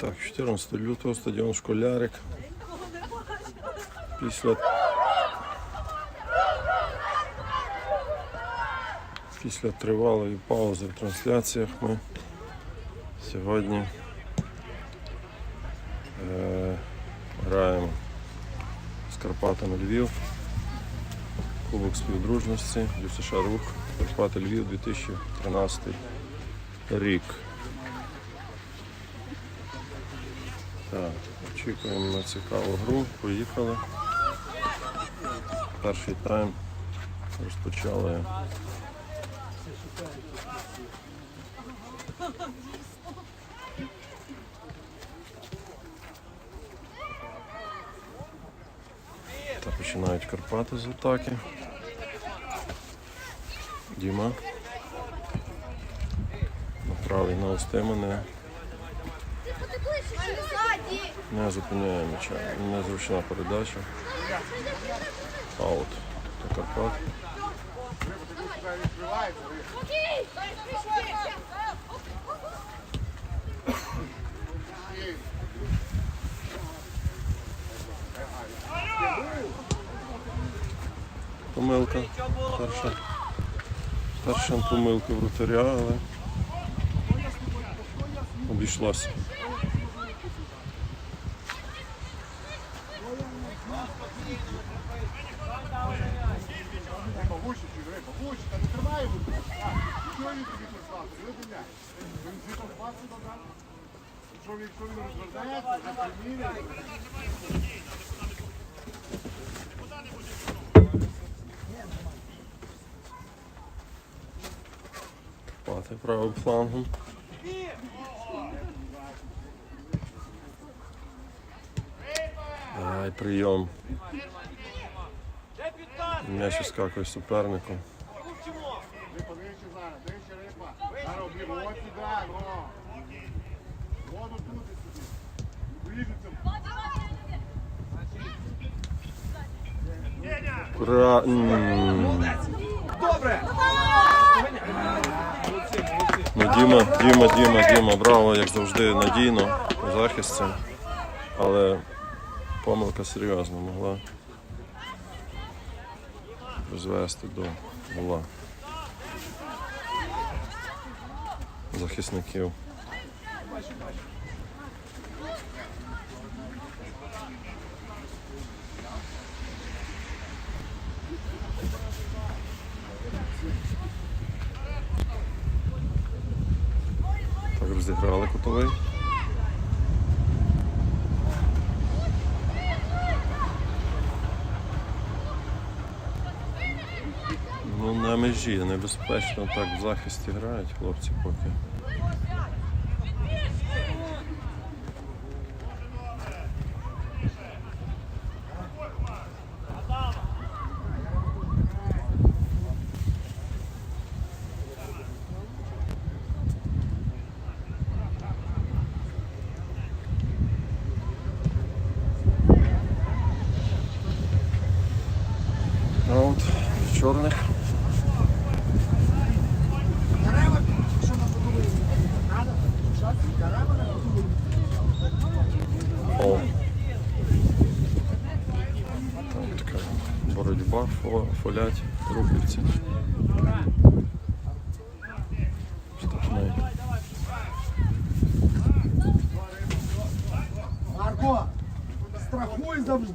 Так, 14 лютого стадіон Школярик. Після Після тривалої паузи в трансляціях ми сьогодні е, граємо з Карпатами Львів. Кубок співдружності, ЮСШ Рух, Карпати Львів 2013 рік. Так, очікуємо на цікаву гру. Поїхали. Перший тайм розпочали. Та починають Карпати з атаки. Діма. Направий на Устимане. Не зупиняє м'яча. Незручна передача. Аут. Та Карпат. Помилка. Перша. Перша помилка вратаря, але обійшлося. Та не тримай його. Карпати правим флангом. Воду тут і сюди. Вріжеться. Ура! М. Ну, Діма, Діма, Діма, Діма, браво, як завжди, надійно у захисті. Але помилка серйозна могла призвести до гола захисників. Так розіграли кутовий. Ну, на межі небезпечно так в захисті грають хлопці поки. Аут чорних. О. Там така боротьба, фо, фолять, рухівці. Штрафний. Марко, страхуй завжди.